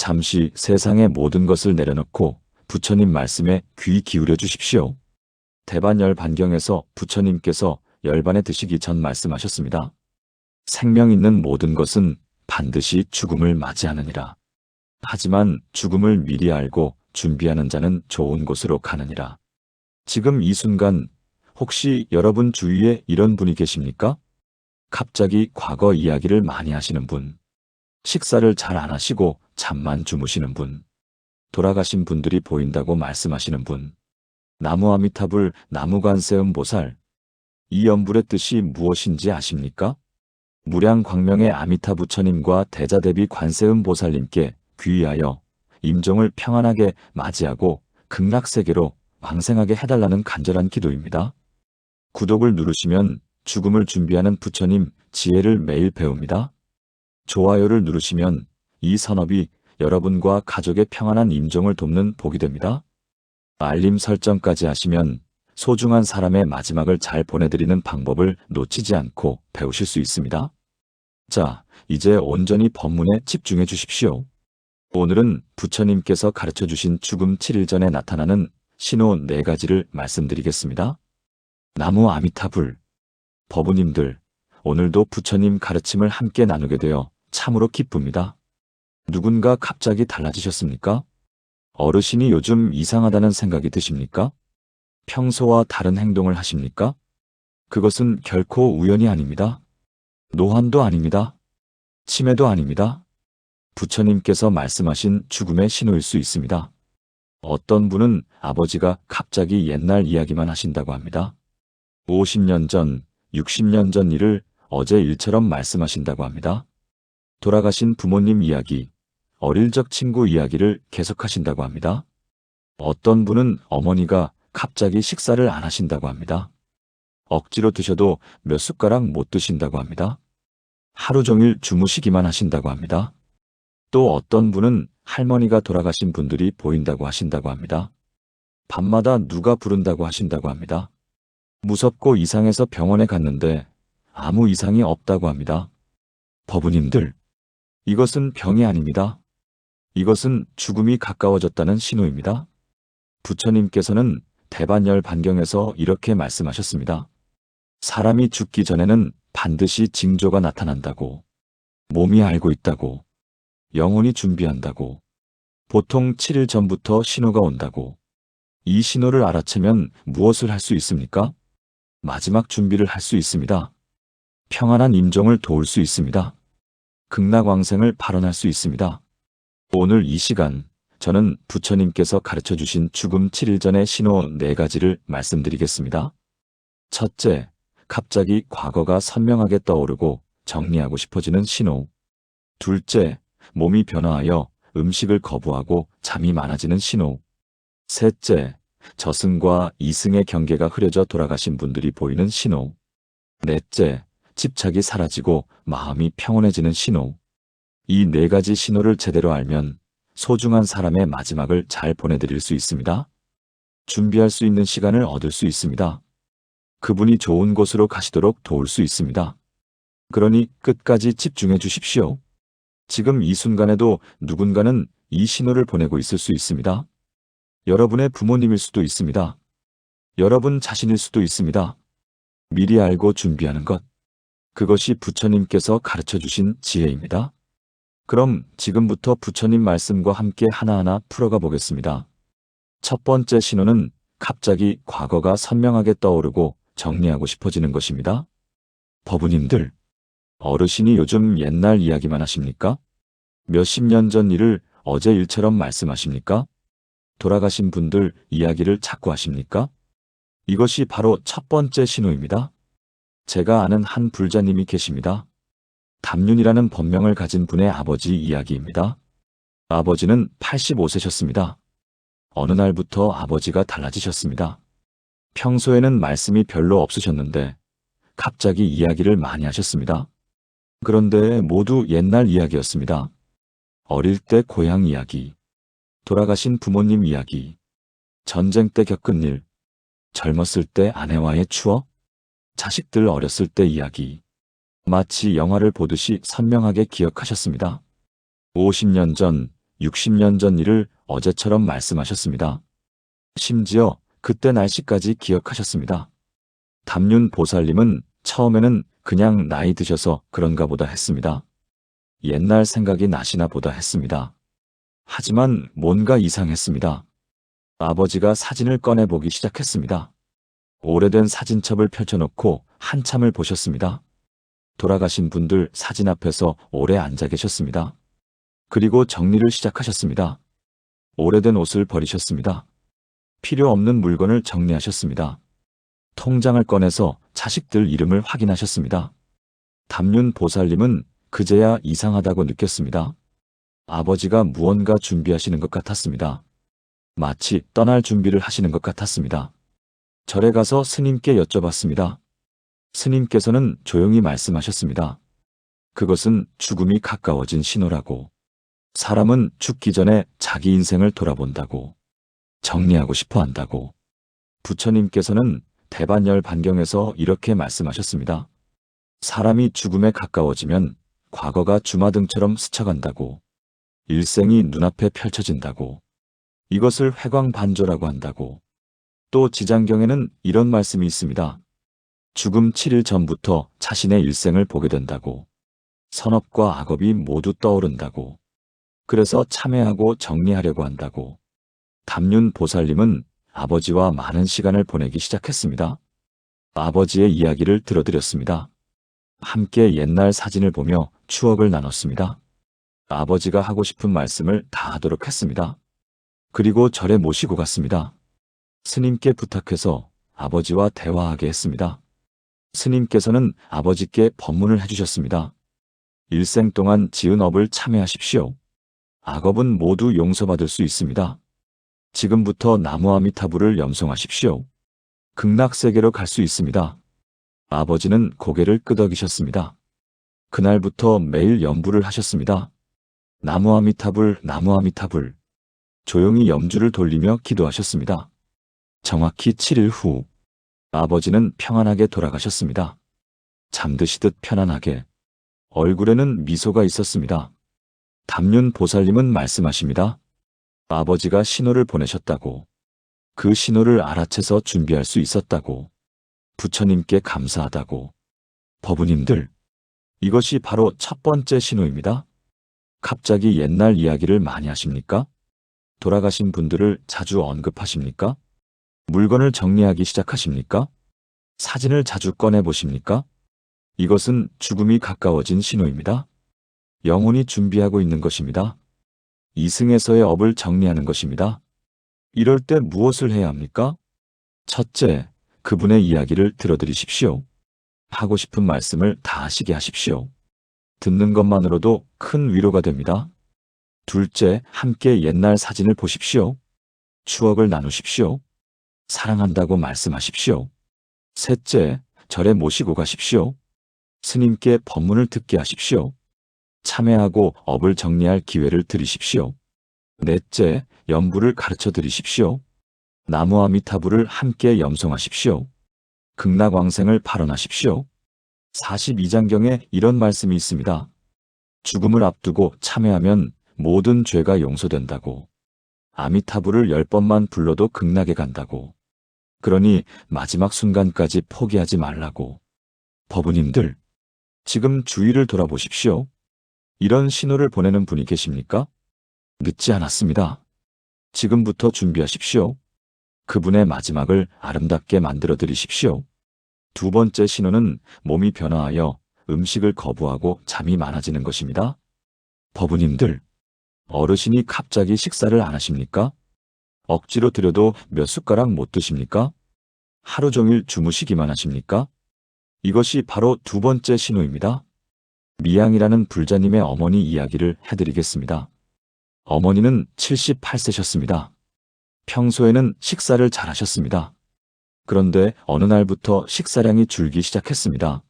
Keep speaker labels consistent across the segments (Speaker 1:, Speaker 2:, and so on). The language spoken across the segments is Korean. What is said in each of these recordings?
Speaker 1: 잠시 세상의 모든 것을 내려놓고 부처님 말씀에 귀 기울여 주십시오. 대반열 반경에서 부처님께서 열반에 드시기 전 말씀하셨습니다. 생명 있는 모든 것은 반드시 죽음을 맞이하느니라. 하지만 죽음을 미리 알고 준비하는 자는 좋은 곳으로 가느니라. 지금 이 순간 혹시 여러분 주위에 이런 분이 계십니까? 갑자기 과거 이야기를 많이 하시는 분, 식사를 잘 안 하시고 잠만 주무시는 분, 돌아가신 분들이 보인다고 말씀하시는 분, 나무 아미타불 나무관세음 보살, 이 연불의 뜻이 무엇인지 아십니까? 무량 광명의 아미타 부처님과 대자대비 관세음 보살님께 귀의하여 임종을 평안하게 맞이하고 극락세계로 왕생하게 해달라는 간절한 기도입니다. 구독을 누르시면 죽음을 준비하는 부처님 지혜를 매일 배웁니다. 좋아요를 누르시면 이 산업이 여러분과 가족의 평안한 임종을 돕는 복이 됩니다. 알림 설정까지 하시면 소중한 사람의 마지막을 잘 보내드리는 방법을 놓치지 않고 배우실 수 있습니다. 자, 이제 온전히 법문에 집중해 주십시오. 오늘은 부처님께서 가르쳐 주신 죽음 7일 전에 나타나는 신호 네 가지를 말씀드리겠습니다. 나무 아미타불. 법우님들, 오늘도 부처님 가르침을 함께 나누게 되어 참으로 기쁩니다. 누군가 갑자기 달라지셨습니까? 어르신이 요즘 이상하다는 생각이 드십니까? 평소와 다른 행동을 하십니까? 그것은 결코 우연이 아닙니다. 노환도 아닙니다. 치매도 아닙니다. 부처님께서 말씀하신 죽음의 신호일 수 있습니다. 어떤 분은 아버지가 갑자기 옛날 이야기만 하신다고 합니다. 50년 전, 60년 전 일을 어제 일처럼 말씀하신다고 합니다. 돌아가신 부모님 이야기, 어릴 적 친구 이야기를 계속하신다고 합니다. 어떤 분은 어머니가 갑자기 식사를 안 하신다고 합니다. 억지로 드셔도 몇 숟가락 못 드신다고 합니다. 하루 종일 주무시기만 하신다고 합니다. 또 어떤 분은 할머니가 돌아가신 분들이 보인다고 하신다고 합니다. 밤마다 누가 부른다고 하신다고 합니다. 무섭고 이상해서 병원에 갔는데 아무 이상이 없다고 합니다. 법우님들, 이것은 병이 아닙니다. 이것은 죽음이 가까워졌다는 신호입니다. 부처님께서는 대반열 반경에서 이렇게 말씀하셨습니다. 사람이 죽기 전에는 반드시 징조가 나타난다고, 몸이 알고 있다고, 영혼이 준비한다고, 보통 7일 전부터 신호가 온다고, 이 신호를 알아채면 무엇을 할 수 있습니까? 마지막 준비를 할 수 있습니다. 평안한 임종을 도울 수 있습니다. 극락왕생을 발언할 수 있습니다. 오늘 이 시간 저는 부처님께서 가르쳐 주신 죽음 7일 전의 신호 네 가지를 말씀드리겠습니다. 첫째, 갑자기 과거가 선명하게 떠오르고 정리하고 싶어지는 신호. 둘째, 몸이 변화하여 음식을 거부하고 잠이 많아지는 신호. 셋째, 저승과 이승의 경계가 흐려져 돌아가신 분들이 보이는 신호. 넷째, 집착이 사라지고 마음이 평온해지는 신호. 이 네 가지 신호를 제대로 알면 소중한 사람의 마지막을 잘 보내드릴 수 있습니다. 준비할 수 있는 시간을 얻을 수 있습니다. 그분이 좋은 곳으로 가시도록 도울 수 있습니다. 그러니 끝까지 집중해 주십시오. 지금 이 순간에도 누군가는 이 신호를 보내고 있을 수 있습니다. 여러분의 부모님일 수도 있습니다. 여러분 자신일 수도 있습니다. 미리 알고 준비하는 것. 그것이 부처님께서 가르쳐 주신 지혜입니다. 그럼 지금부터 부처님 말씀과 함께 하나하나 풀어가 보겠습니다. 첫 번째 신호는 갑자기 과거가 선명하게 떠오르고 정리하고 싶어지는 것입니다. 법우님들, 어르신이 요즘 옛날 이야기만 하십니까? 몇십 년 전 일을 어제 일처럼 말씀하십니까? 돌아가신 분들 이야기를 자꾸 하십니까? 이것이 바로 첫 번째 신호입니다. 제가 아는 한 불자님이 계십니다. 담윤이라는 법명을 가진 분의 아버지 이야기입니다. 아버지는 85세셨습니다. 어느 날부터 아버지가 달라지셨습니다. 평소에는 말씀이 별로 없으셨는데 갑자기 이야기를 많이 하셨습니다. 그런데 모두 옛날 이야기였습니다. 어릴 때 고향 이야기, 돌아가신 부모님 이야기, 전쟁 때 겪은 일, 젊었을 때 아내와의 추억, 자식들 어렸을 때 이야기, 마치 영화를 보듯이 선명하게 기억하셨습니다. 50년 전, 60년 전 일을 어제처럼 말씀하셨습니다. 심지어 그때 날씨까지 기억하셨습니다. 담윤 보살님은 처음에는 그냥 나이 드셔서 그런가 보다 했습니다. 옛날 생각이 나시나 보다 했습니다. 하지만 뭔가 이상했습니다. 아버지가 사진을 꺼내보기 시작했습니다. 오래된 사진첩을 펼쳐놓고 한참을 보셨습니다. 돌아가신 분들 사진 앞에서 오래 앉아 계셨습니다. 그리고 정리를 시작하셨습니다. 오래된 옷을 버리셨습니다. 필요 없는 물건을 정리하셨습니다. 통장을 꺼내서 자식들 이름을 확인하셨습니다. 담윤 보살님은 그제야 이상하다고 느꼈습니다. 아버지가 무언가 준비하시는 것 같았습니다. 마치 떠날 준비를 하시는 것 같았습니다. 절에 가서 스님께 여쭤봤습니다. 스님께서는 조용히 말씀하셨습니다. 그것은 죽음이 가까워진 신호라고. 사람은 죽기 전에 자기 인생을 돌아본다고. 정리하고 싶어 한다고. 부처님께서는 대반열 반경에서 이렇게 말씀하셨습니다. 사람이 죽음에 가까워지면 과거가 주마등처럼 스쳐간다고. 일생이 눈앞에 펼쳐진다고. 이것을 회광반조라고 한다고. 또 지장경에는 이런 말씀이 있습니다. 죽음 7일 전부터 자신의 일생을 보게 된다고. 선업과 악업이 모두 떠오른다고. 그래서 참회하고 정리하려고 한다고. 담윤 보살님은 아버지와 많은 시간을 보내기 시작했습니다. 아버지의 이야기를 들어드렸습니다. 함께 옛날 사진을 보며 추억을 나눴습니다. 아버지가 하고 싶은 말씀을 다 하도록 했습니다. 그리고 절에 모시고 갔습니다. 스님께 부탁해서 아버지와 대화하게 했습니다. 스님께서는 아버지께 법문을 해주셨습니다. 일생 동안 지은 업을 참회하십시오. 악업은 모두 용서받을 수 있습니다. 지금부터 나무 아미타불을 염송하십시오. 극락세계로 갈 수 있습니다. 아버지는 고개를 끄덕이셨습니다. 그날부터 매일 염불을 하셨습니다. 나무 아미타불, 나무 아미타불. 조용히 염주를 돌리며 기도하셨습니다. 정확히 7일 후, 아버지는 평안하게 돌아가셨습니다. 잠드시듯 편안하게. 얼굴에는 미소가 있었습니다. 담윤 보살님은 말씀하십니다. 아버지가 신호를 보내셨다고. 그 신호를 알아채서 준비할 수 있었다고. 부처님께 감사하다고. 법부님들, 이것이 바로 첫 번째 신호입니다. 갑자기 옛날 이야기를 많이 하십니까? 돌아가신 분들을 자주 언급하십니까? 물건을 정리하기 시작하십니까? 사진을 자주 꺼내 보십니까? 이것은 죽음이 가까워진 신호입니다. 영혼이 준비하고 있는 것입니다. 이승에서의 업을 정리하는 것입니다. 이럴 때 무엇을 해야 합니까? 첫째, 그분의 이야기를 들어드리십시오. 하고 싶은 말씀을 다 하시게 하십시오. 듣는 것만으로도 큰 위로가 됩니다. 둘째, 함께 옛날 사진을 보십시오. 추억을 나누십시오. 사랑한다고 말씀하십시오. 셋째, 절에 모시고 가십시오. 스님께 법문을 듣게 하십시오. 참회하고 업을 정리할 기회를 드리십시오. 넷째, 염불을 가르쳐 드리십시오. 나무아미타불을 함께 염송하십시오. 극락왕생을 발언하십시오. 42장경에 이런 말씀이 있습니다. 죽음을 앞두고 참회하면 모든 죄가 용서된다고. 아미타불을 열 번만 불러도 극락에 간다고. 그러니 마지막 순간까지 포기하지 말라고. 법부님들, 지금 주위를 돌아보십시오. 이런 신호를 보내는 분이 계십니까? 늦지 않았습니다. 지금부터 준비하십시오. 그분의 마지막을 아름답게 만들어 드리십시오. 두 번째 신호는 몸이 변화하여 음식을 거부하고 잠이 많아지는 것입니다. 법부님들, 어르신이 갑자기 식사를 안 하십니까? 억지로 드려도 몇 숟가락 못 드십니까? 하루 종일 주무시기만 하십니까? 이것이 바로 두 번째 신호입니다. 미양이라는 불자님의 어머니 이야기를 해드리겠습니다. 어머니는 78세셨습니다. 평소에는 식사를 잘 하셨습니다. 그런데 어느 날부터 식사량이 줄기 시작했습니다.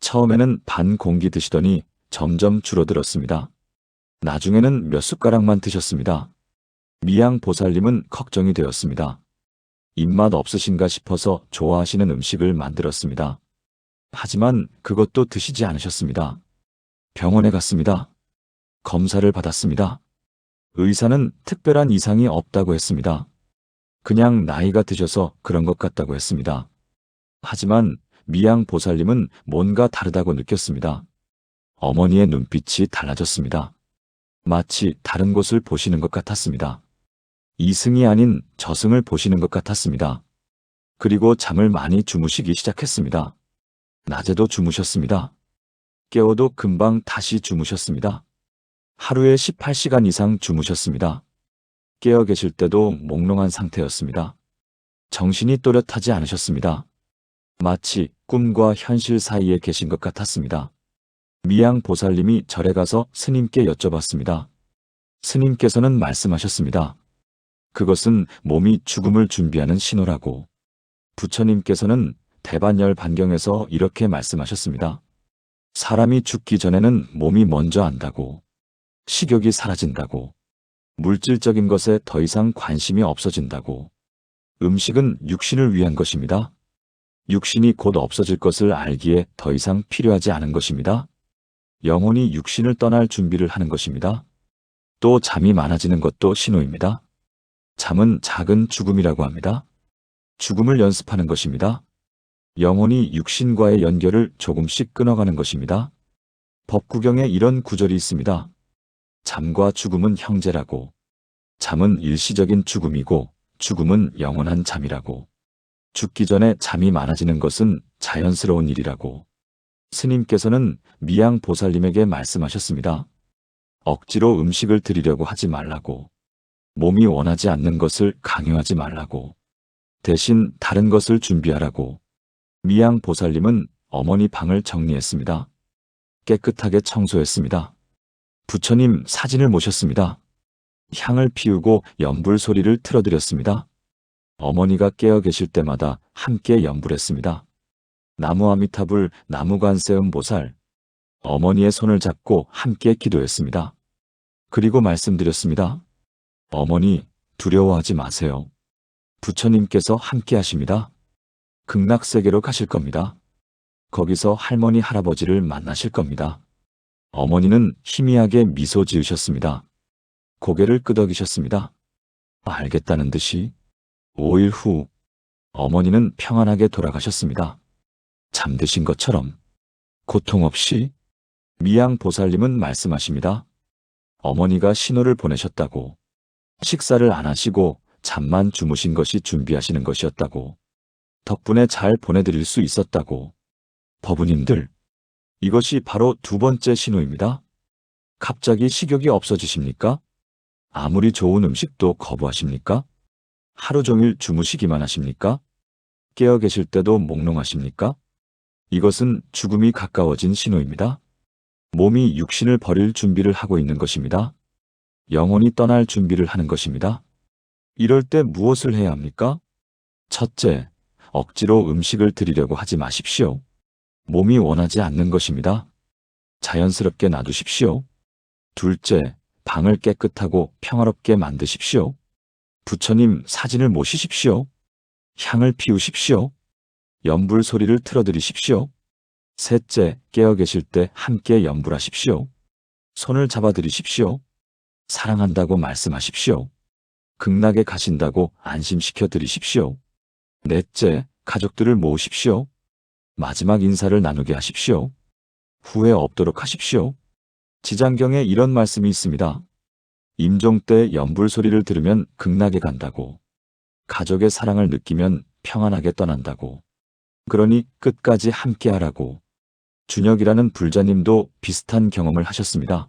Speaker 1: 처음에는 반 공기 드시더니 점점 줄어들었습니다. 나중에는 몇 숟가락만 드셨습니다. 미양 보살님은 걱정이 되었습니다. 입맛 없으신가 싶어서 좋아하시는 음식을 만들었습니다. 하지만 그것도 드시지 않으셨습니다. 병원에 갔습니다. 검사를 받았습니다. 의사는 특별한 이상이 없다고 했습니다. 그냥 나이가 드셔서 그런 것 같다고 했습니다. 하지만 미양 보살님은 뭔가 다르다고 느꼈습니다. 어머니의 눈빛이 달라졌습니다. 마치 다른 곳을 보시는 것 같았습니다. 이승이 아닌 저승을 보시는 것 같았습니다. 그리고 잠을 많이 주무시기 시작했습니다. 낮에도 주무셨습니다. 깨워도 금방 다시 주무셨습니다. 하루에 18시간 이상 주무셨습니다. 깨어 계실 때도 몽롱한 상태였습니다. 정신이 또렷하지 않으셨습니다. 마치 꿈과 현실 사이에 계신 것 같았습니다. 미양 보살님이 절에 가서 스님께 여쭤봤습니다. 스님께서는 말씀하셨습니다. 그것은 몸이 죽음을 준비하는 신호라고. 부처님께서는 대반열 반경에서 이렇게 말씀하셨습니다. 사람이 죽기 전에는 몸이 먼저 안다고. 식욕이 사라진다고. 물질적인 것에 더 이상 관심이 없어진다고. 음식은 육신을 위한 것입니다. 육신이 곧 없어질 것을 알기에 더 이상 필요하지 않은 것입니다. 영혼이 육신을 떠날 준비를 하는 것입니다. 또 잠이 많아지는 것도 신호입니다. 잠은 작은 죽음이라고 합니다. 죽음을 연습하는 것입니다. 영혼이 육신과의 연결을 조금씩 끊어가는 것입니다. 법구경에 이런 구절이 있습니다. 잠과 죽음은 형제라고. 잠은 일시적인 죽음이고 죽음은 영원한 잠이라고. 죽기 전에 잠이 많아지는 것은 자연스러운 일이라고. 스님께서는 미양 보살님에게 말씀하셨습니다. 억지로 음식을 드리려고 하지 말라고. 몸이 원하지 않는 것을 강요하지 말라고. 대신 다른 것을 준비하라고. 미양 보살님은 어머니 방을 정리했습니다. 깨끗하게 청소했습니다. 부처님 사진을 모셨습니다. 향을 피우고 연불 소리를 틀어드렸습니다. 어머니가 깨어 계실 때마다 함께 연불했습니다. 나무 아미타불 나무관세음 보살 어머니의 손을 잡고 함께 기도했습니다. 그리고 말씀드렸습니다. 어머니 두려워하지 마세요. 부처님께서 함께 하십니다. 극락세계로 가실 겁니다. 거기서 할머니 할아버지를 만나실 겁니다. 어머니는 희미하게 미소 지으셨습니다. 고개를 끄덕이셨습니다. 알겠다는 듯이 5일 후 어머니는 평안하게 돌아가셨습니다. 잠드신 것처럼 고통 없이 미양 보살님은 말씀하십니다. 어머니가 신호를 보내셨다고 식사를 안 하시고 잠만 주무신 것이 준비하시는 것이었다고 덕분에 잘 보내드릴 수 있었다고 법우님들 이것이 바로 두 번째 신호입니다. 갑자기 식욕이 없어지십니까? 아무리 좋은 음식도 거부하십니까? 하루 종일 주무시기만 하십니까? 깨어 계실 때도 몽롱하십니까? 이것은 죽음이 가까워진 신호입니다. 몸이 육신을 버릴 준비를 하고 있는 것입니다. 영혼이 떠날 준비를 하는 것입니다. 이럴 때 무엇을 해야 합니까? 첫째, 억지로 음식을 드리려고 하지 마십시오. 몸이 원하지 않는 것입니다. 자연스럽게 놔두십시오. 둘째, 방을 깨끗하고 평화롭게 만드십시오. 부처님 사진을 모시십시오. 향을 피우십시오. 연불 소리를 틀어드리십시오. 셋째, 깨어 계실 때 함께 연불하십시오. 손을 잡아드리십시오. 사랑한다고 말씀하십시오. 극락에 가신다고 안심시켜 드리십시오. 넷째, 가족들을 모으십시오. 마지막 인사를 나누게 하십시오. 후회 없도록 하십시오. 지장경에 이런 말씀이 있습니다. 임종 때 연불 소리를 들으면 극락에 간다고. 가족의 사랑을 느끼면 평안하게 떠난다고. 그러니 끝까지 함께하라고. 준혁이라는 불자님도 비슷한 경험을 하셨습니다.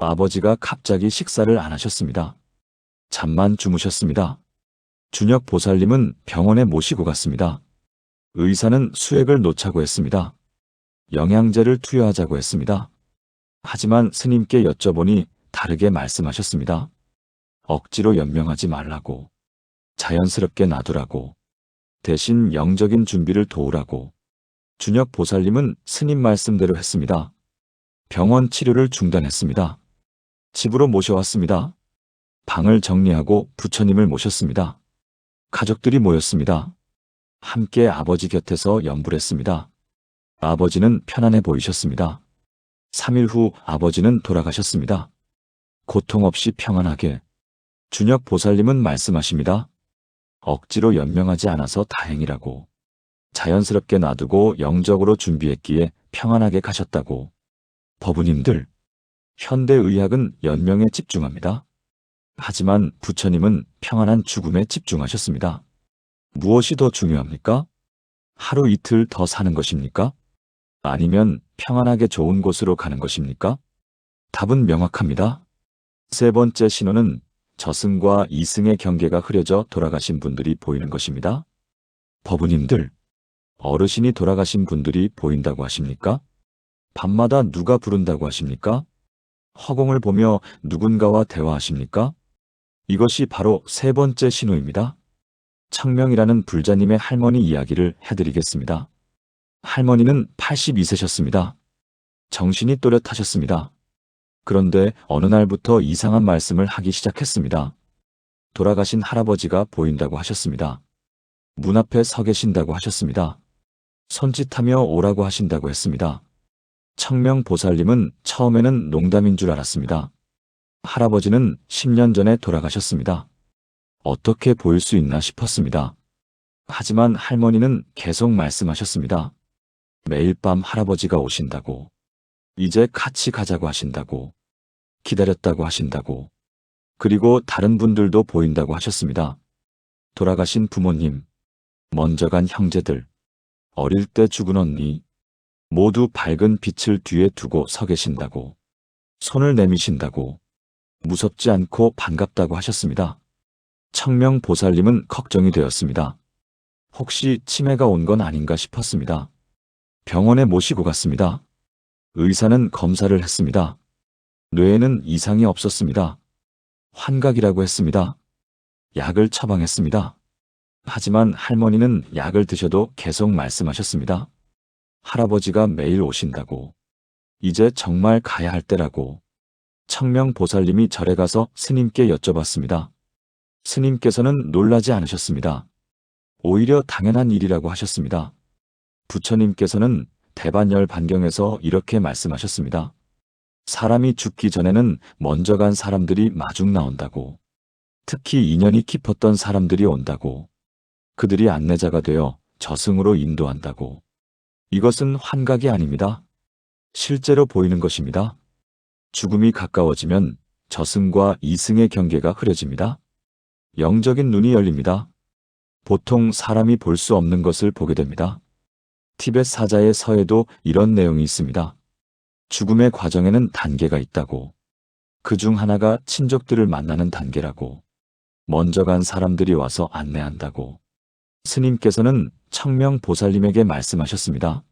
Speaker 1: 아버지가 갑자기 식사를 안 하셨습니다. 잠만 주무셨습니다. 준혁 보살님은 병원에 모시고 갔습니다. 의사는 수액을 놓자고 했습니다. 영양제를 투여하자고 했습니다. 하지만 스님께 여쭤보니 다르게 말씀하셨습니다. 억지로 연명하지 말라고. 자연스럽게 놔두라고. 대신 영적인 준비를 도우라고. 준혁 보살님은 스님 말씀대로 했습니다. 병원 치료를 중단했습니다. 집으로 모셔왔습니다. 방을 정리하고 부처님을 모셨습니다. 가족들이 모였습니다. 함께 아버지 곁에서 연불했습니다. 아버지는 편안해 보이셨습니다. 3일 후 아버지는 돌아가셨습니다. 고통 없이 평안하게. 준혁 보살님은 말씀하십니다. 억지로 연명하지 않아서 다행이라고. 자연스럽게 놔두고 영적으로 준비했기에 평안하게 가셨다고. 법우님들, 현대의학은 연명에 집중합니다. 하지만 부처님은 평안한 죽음에 집중하셨습니다. 무엇이 더 중요합니까? 하루 이틀 더 사는 것입니까? 아니면 평안하게 좋은 곳으로 가는 것입니까? 답은 명확합니다. 세 번째 신호는 저승과 이승의 경계가 흐려져 돌아가신 분들이 보이는 것입니다. 법우님들, 어르신이 돌아가신 분들이 보인다고 하십니까? 밤마다 누가 부른다고 하십니까? 허공을 보며 누군가와 대화하십니까? 이것이 바로 세 번째 신호입니다. 청명이라는 불자님의 할머니 이야기를 해드리겠습니다. 할머니는 82세셨습니다. 정신이 또렷하셨습니다. 그런데 어느 날부터 이상한 말씀을 하기 시작했습니다. 돌아가신 할아버지가 보인다고 하셨습니다. 문 앞에 서 계신다고 하셨습니다. 손짓하며 오라고 하신다고 했습니다. 청명보살님은 처음에는 농담인 줄 알았습니다. 할아버지는 10년 전에 돌아가셨습니다. 어떻게 보일 수 있나 싶었습니다. 하지만 할머니는 계속 말씀하셨습니다. 매일 밤 할아버지가 오신다고. 이제 같이 가자고 하신다고. 기다렸다고 하신다고. 그리고 다른 분들도 보인다고 하셨습니다. 돌아가신 부모님, 먼저 간 형제들, 어릴 때 죽은 언니, 모두 밝은 빛을 뒤에 두고 서 계신다고. 손을 내미신다고. 무섭지 않고 반갑다고 하셨습니다. 청명 보살님은 걱정이 되었습니다. 혹시 치매가 온 건 아닌가 싶었습니다. 병원에 모시고 갔습니다. 의사는 검사를 했습니다. 뇌에는 이상이 없었습니다. 환각이라고 했습니다. 약을 처방했습니다. 하지만 할머니는 약을 드셔도 계속 말씀하셨습니다. 할아버지가 매일 오신다고. 이제 정말 가야 할 때라고. 청명보살님이 절에 가서 스님께 여쭤봤습니다. 스님께서는 놀라지 않으셨습니다. 오히려 당연한 일이라고 하셨습니다. 부처님께서는 대반열 반경에서 이렇게 말씀하셨습니다. 사람이 죽기 전에는 먼저 간 사람들이 마중 나온다고. 특히 인연이 깊었던 사람들이 온다고. 그들이 안내자가 되어 저승으로 인도한다고. 이것은 환각이 아닙니다. 실제로 보이는 것입니다. 죽음이 가까워지면 저승과 이승의 경계가 흐려집니다. 영적인 눈이 열립니다. 보통 사람이 볼 수 없는 것을 보게 됩니다. 티벳 사자의 서에도 이런 내용이 있습니다. 죽음의 과정에는 단계가 있다고. 그 중 하나가 친족들을 만나는 단계라고. 먼저 간 사람들이 와서 안내한다고. 스님께서는 청명 보살님에게 말씀하셨습니다.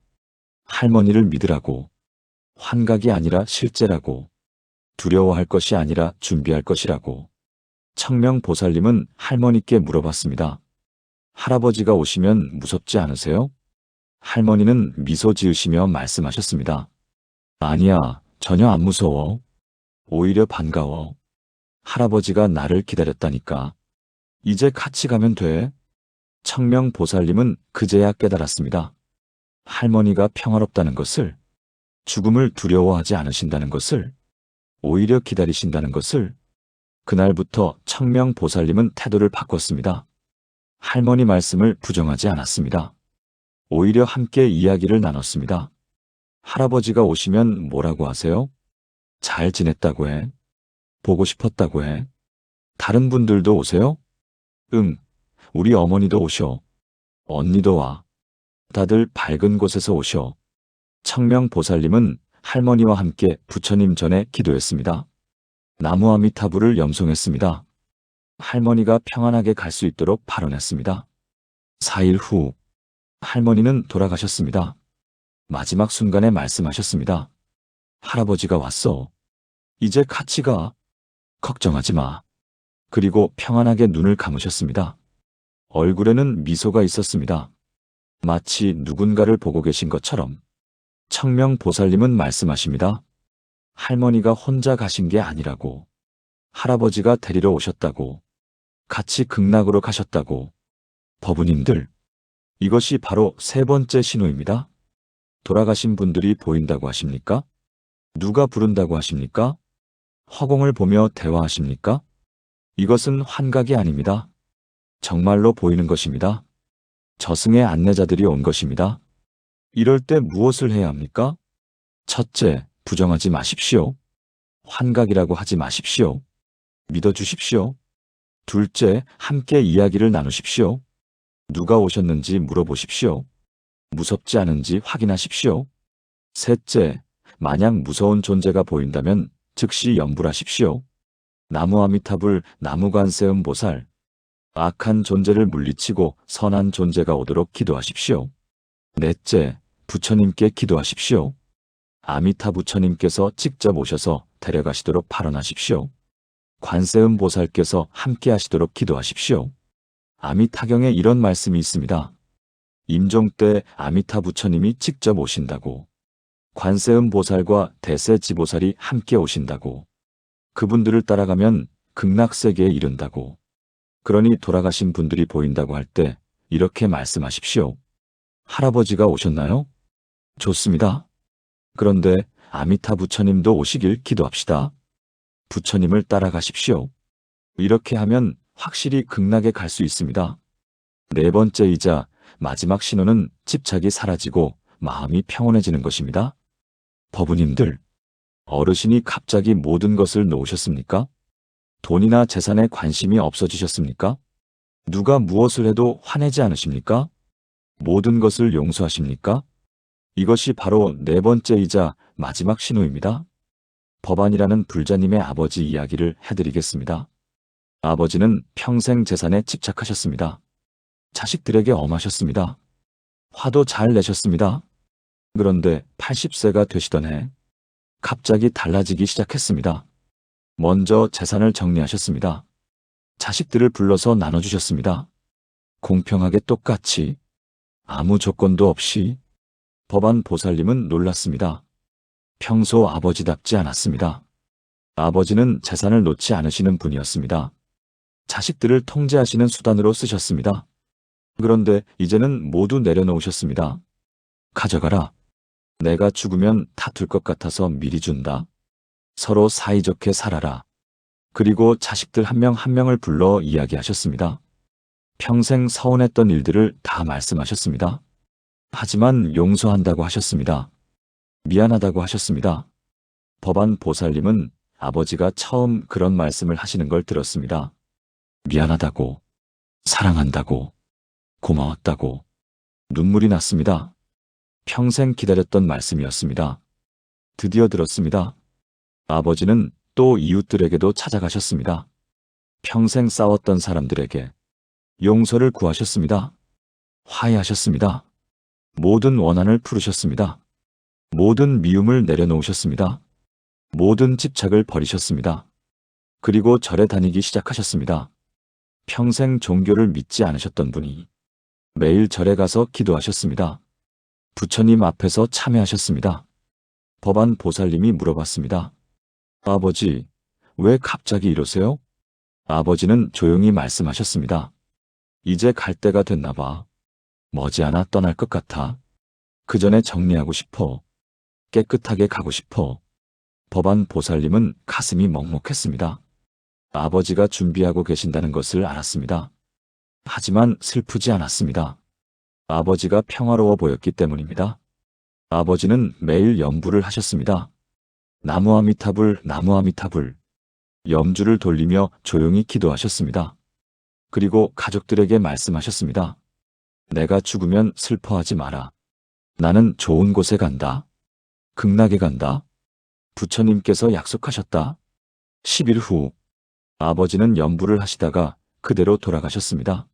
Speaker 1: 할머니를 믿으라고. 환각이 아니라 실제라고. 두려워할 것이 아니라 준비할 것이라고. 청명 보살님은 할머니께 물어봤습니다. 할아버지가 오시면 무섭지 않으세요? 할머니는 미소 지으시며 말씀하셨습니다. 아니야, 전혀 안 무서워. 오히려 반가워. 할아버지가 나를 기다렸다니까. 이제 같이 가면 돼. 청명 보살님은 그제야 깨달았습니다. 할머니가 평화롭다는 것을, 죽음을 두려워하지 않으신다는 것을, 오히려 기다리신다는 것을, 그날부터 청명 보살님은 태도를 바꿨습니다. 할머니 말씀을 부정하지 않았습니다. 오히려 함께 이야기를 나눴습니다. 할아버지가 오시면 뭐라고 하세요? 잘 지냈다고 해. 보고 싶었다고 해. 다른 분들도 오세요? 응, 우리 어머니도 오셔. 언니도 와. 다들 밝은 곳에서 오셔. 청명보살님은 할머니와 함께 부처님 전에 기도했습니다. 나무 아미타불을 염송했습니다. 할머니가 평안하게 갈 수 있도록 발언했습니다. 4일 후 할머니는 돌아가셨습니다. 마지막 순간에 말씀하셨습니다. 할아버지가 왔어. 이제 같이 가. 걱정하지 마. 그리고 평안하게 눈을 감으셨습니다. 얼굴에는 미소가 있었습니다. 마치 누군가를 보고 계신 것처럼. 청명 보살님은 말씀하십니다. 할머니가 혼자 가신 게 아니라고. 할아버지가 데리러 오셨다고. 같이 극락으로 가셨다고. 법우님들, 이것이 바로 세 번째 신호입니다. 돌아가신 분들이 보인다고 하십니까? 누가 부른다고 하십니까? 허공을 보며 대화하십니까? 이것은 환각이 아닙니다. 정말로 보이는 것입니다. 저승의 안내자들이 온 것입니다. 이럴 때 무엇을 해야 합니까? 첫째, 부정하지 마십시오. 환각이라고 하지 마십시오. 믿어주십시오. 둘째, 함께 이야기를 나누십시오. 누가 오셨는지 물어보십시오. 무섭지 않은지 확인하십시오. 셋째, 만약 무서운 존재가 보인다면 즉시 염불하십시오. 나무 아미타불, 나무 관세음 보살. 악한 존재를 물리치고 선한 존재가 오도록 기도하십시오. 넷째, 부처님께 기도하십시오. 아미타 부처님께서 직접 오셔서 데려가시도록 발언하십시오. 관세음 보살께서 함께 하시도록 기도하십시오. 아미타경에 이런 말씀이 있습니다. 임종 때 아미타 부처님이 직접 오신다고. 관세음 보살과 대세지 보살이 함께 오신다고. 그분들을 따라가면 극락세계에 이른다고. 그러니 돌아가신 분들이 보인다고 할 때 이렇게 말씀하십시오. 할아버지가 오셨나요? 좋습니다. 그런데 아미타 부처님도 오시길 기도합시다. 부처님을 따라가십시오. 이렇게 하면 확실히 극락에 갈 수 있습니다. 네 번째이자 마지막 신호는 집착이 사라지고 마음이 평온해지는 것입니다. 법부님들, 어르신이 갑자기 모든 것을 놓으셨습니까? 돈이나 재산에 관심이 없어지셨습니까? 누가 무엇을 해도 화내지 않으십니까? 모든 것을 용서하십니까? 이것이 바로 네 번째이자 마지막 신호입니다. 법안이라는 불자님의 아버지 이야기를 해드리겠습니다. 아버지는 평생 재산에 집착하셨습니다. 자식들에게 엄하셨습니다. 화도 잘 내셨습니다. 그런데 80세가 되시던 해 갑자기 달라지기 시작했습니다. 먼저 재산을 정리하셨습니다. 자식들을 불러서 나눠주셨습니다. 공평하게 똑같이 아무 조건도 없이 법안 보살님은 놀랐습니다. 평소 아버지답지 않았습니다. 아버지는 재산을 놓지 않으시는 분이었습니다. 자식들을 통제하시는 수단으로 쓰셨습니다. 그런데 이제는 모두 내려놓으셨습니다. 가져가라. 내가 죽으면 다툴 것 같아서 미리 준다. 서로 사이좋게 살아라. 그리고 자식들 한명한 명을 불러 이야기하셨습니다. 평생 서운했던 일들을 다 말씀하셨습니다. 하지만 용서한다고 하셨습니다. 미안하다고 하셨습니다. 법안 보살님은 아버지가 처음 그런 말씀을 하시는 걸 들었습니다. 미안하다고, 사랑한다고, 고마웠다고, 눈물이 났습니다. 평생 기다렸던 말씀이었습니다. 드디어 들었습니다. 아버지는 또 이웃들에게도 찾아가셨습니다. 평생 싸웠던 사람들에게 용서를 구하셨습니다. 화해하셨습니다. 모든 원한을 풀으셨습니다. 모든 미움을 내려놓으셨습니다. 모든 집착을 버리셨습니다. 그리고 절에 다니기 시작하셨습니다. 평생 종교를 믿지 않으셨던 분이 매일 절에 가서 기도하셨습니다. 부처님 앞에서 참회하셨습니다. 법안 보살님이 물어봤습니다. 아버지, 왜 갑자기 이러세요? 아버지는 조용히 말씀하셨습니다. 이제 갈 때가 됐나 봐. 머지않아 떠날 것 같아. 그 전에 정리하고 싶어. 깨끗하게 가고 싶어. 법안 보살님은 가슴이 먹먹했습니다. 아버지가 준비하고 계신다는 것을 알았습니다. 하지만 슬프지 않았습니다. 아버지가 평화로워 보였기 때문입니다. 아버지는 매일 염불을 하셨습니다. 나무 아미타불, 나무 아미타불. 염주를 돌리며 조용히 기도하셨습니다. 그리고 가족들에게 말씀하셨습니다. 내가 죽으면 슬퍼하지 마라. 나는 좋은 곳에 간다. 극락에 간다. 부처님께서 약속하셨다. 10일 후 아버지는 연부를 하시다가 그대로 돌아가셨습니다.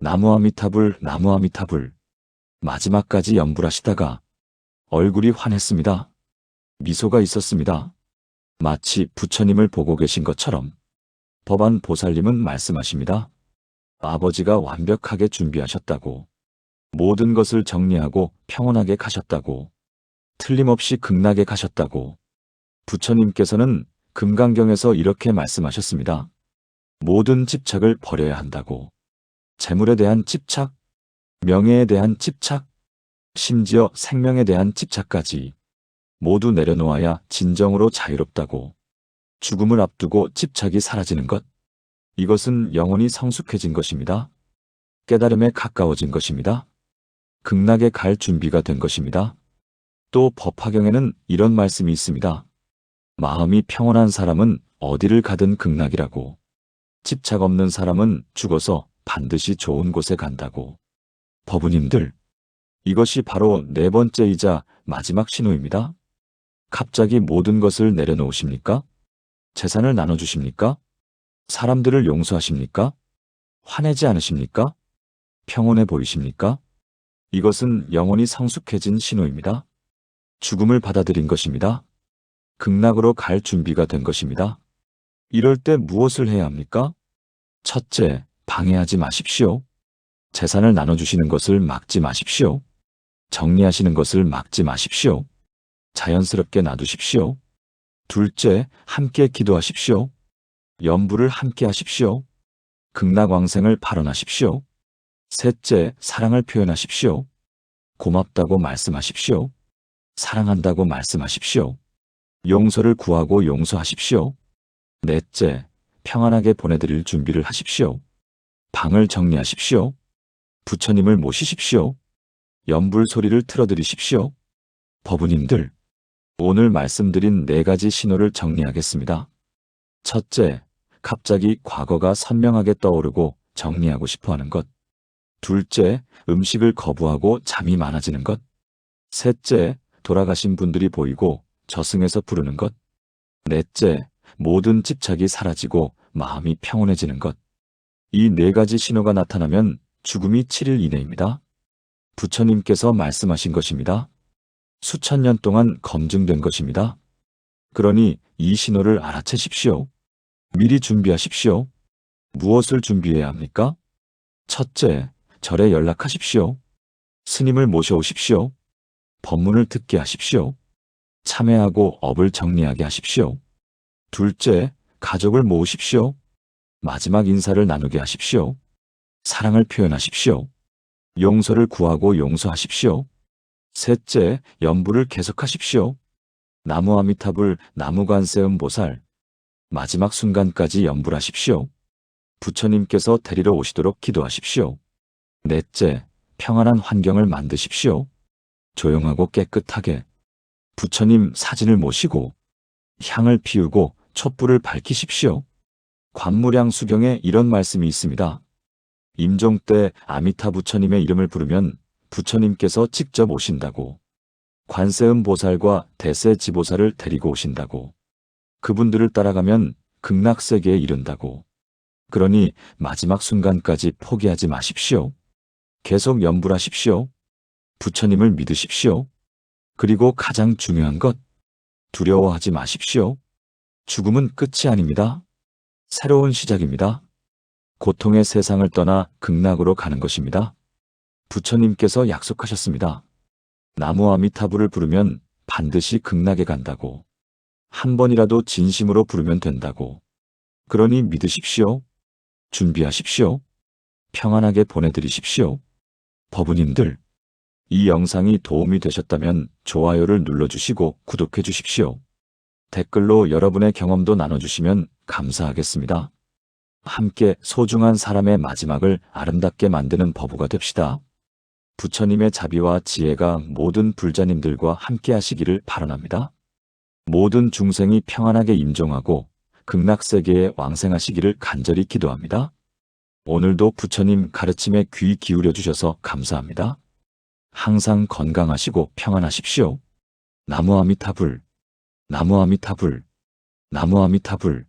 Speaker 1: 나무 아미타불, 나무 아미타불. 마지막까지 연불하시다가 얼굴이 환했습니다. 미소가 있었습니다. 마치 부처님을 보고 계신 것처럼 법안 보살님은 말씀하십니다. 아버지가 완벽하게 준비하셨다고 모든 것을 정리하고 평온하게 가셨다고 틀림없이 극락에 가셨다고 부처님께서는 금강경에서 이렇게 말씀하셨습니다. 모든 집착을 버려야 한다고. 재물에 대한 집착, 명예에 대한 집착, 심지어 생명에 대한 집착까지 모두 내려놓아야 진정으로 자유롭다고. 죽음을 앞두고 집착이 사라지는 것. 이것은 영혼이 성숙해진 것입니다. 깨달음에 가까워진 것입니다. 극락에 갈 준비가 된 것입니다. 또 법화경에는 이런 말씀이 있습니다. 마음이 평온한 사람은 어디를 가든 극락이라고. 집착 없는 사람은 죽어서 반드시 좋은 곳에 간다고. 법우님들, 이것이 바로 네 번째이자 마지막 신호입니다. 갑자기 모든 것을 내려놓으십니까? 재산을 나눠주십니까? 사람들을 용서하십니까? 화내지 않으십니까? 평온해 보이십니까? 이것은 영원히 성숙해진 신호입니다. 죽음을 받아들인 것입니다. 극락으로 갈 준비가 된 것입니다. 이럴 때 무엇을 해야 합니까? 첫째, 방해하지 마십시오. 재산을 나눠주시는 것을 막지 마십시오. 정리하시는 것을 막지 마십시오. 자연스럽게 놔두십시오. 둘째, 함께 기도하십시오. 연부를 함께 하십시오. 극락왕생을 발언하십시오. 셋째, 사랑을 표현하십시오. 고맙다고 말씀하십시오. 사랑한다고 말씀하십시오. 용서를 구하고 용서하십시오. 넷째, 평안하게 보내드릴 준비를 하십시오. 방을 정리하십시오. 부처님을 모시십시오. 연불 소리를 틀어드리십시오. 법우님들, 오늘 말씀드린 네 가지 신호를 정리하겠습니다. 첫째, 갑자기 과거가 선명하게 떠오르고 정리하고 싶어 하는 것. 둘째, 음식을 거부하고 잠이 많아지는 것. 셋째, 돌아가신 분들이 보이고 저승에서 부르는 것. 넷째, 모든 집착이 사라지고 마음이 평온해지는 것. 이 네 가지 신호가 나타나면 죽음이 7일 이내입니다. 부처님께서 말씀하신 것입니다. 수천 년 동안 검증된 것입니다. 그러니 이 신호를 알아채십시오. 미리 준비하십시오. 무엇을 준비해야 합니까? 첫째, 절에 연락하십시오. 스님을 모셔오십시오. 법문을 듣게 하십시오. 참회하고 업을 정리하게 하십시오. 둘째, 가족을 모으십시오. 마지막 인사를 나누게 하십시오. 사랑을 표현하십시오. 용서를 구하고 용서하십시오. 셋째, 연부를 계속하십시오. 나무 아미탑을 나무관세음 보살. 마지막 순간까지 연불하십시오. 부처님께서 데리러 오시도록 기도하십시오. 넷째, 평안한 환경을 만드십시오. 조용하고 깨끗하게. 부처님 사진을 모시고 향을 피우고 촛불을 밝히십시오. 관무량 수경에 이런 말씀이 있습니다. 임종 때 아미타 부처님의 이름을 부르면 부처님께서 직접 오신다고. 관세음 보살과 대세 지보살을 데리고 오신다고. 그분들을 따라가면 극락세계에 이른다고. 그러니 마지막 순간까지 포기하지 마십시오. 계속 연불하십시오. 부처님을 믿으십시오. 그리고 가장 중요한 것, 두려워하지 마십시오. 죽음은 끝이 아닙니다. 새로운 시작입니다. 고통의 세상을 떠나 극락으로 가는 것입니다. 부처님께서 약속하셨습니다. 나무 아미타불을 부르면 반드시 극락에 간다고. 한 번이라도 진심으로 부르면 된다고. 그러니 믿으십시오. 준비하십시오. 평안하게 보내드리십시오. 법우님들, 이 영상이 도움이 되셨다면 좋아요를 눌러주시고 구독해 주십시오. 댓글로 여러분의 경험도 나눠주시면 감사하겠습니다. 함께 소중한 사람의 마지막을 아름답게 만드는 법우가 됩시다. 부처님의 자비와 지혜가 모든 불자님들과 함께 하시기를 바라합니다. 모든 중생이 평안하게 임종하고 극락세계에 왕생하시기를 간절히 기도합니다. 오늘도 부처님 가르침에 귀 기울여 주셔서 감사합니다. 항상 건강하시고 평안하십시오. 나무 아미타불, 나무 아미타불, 나무 아미타불.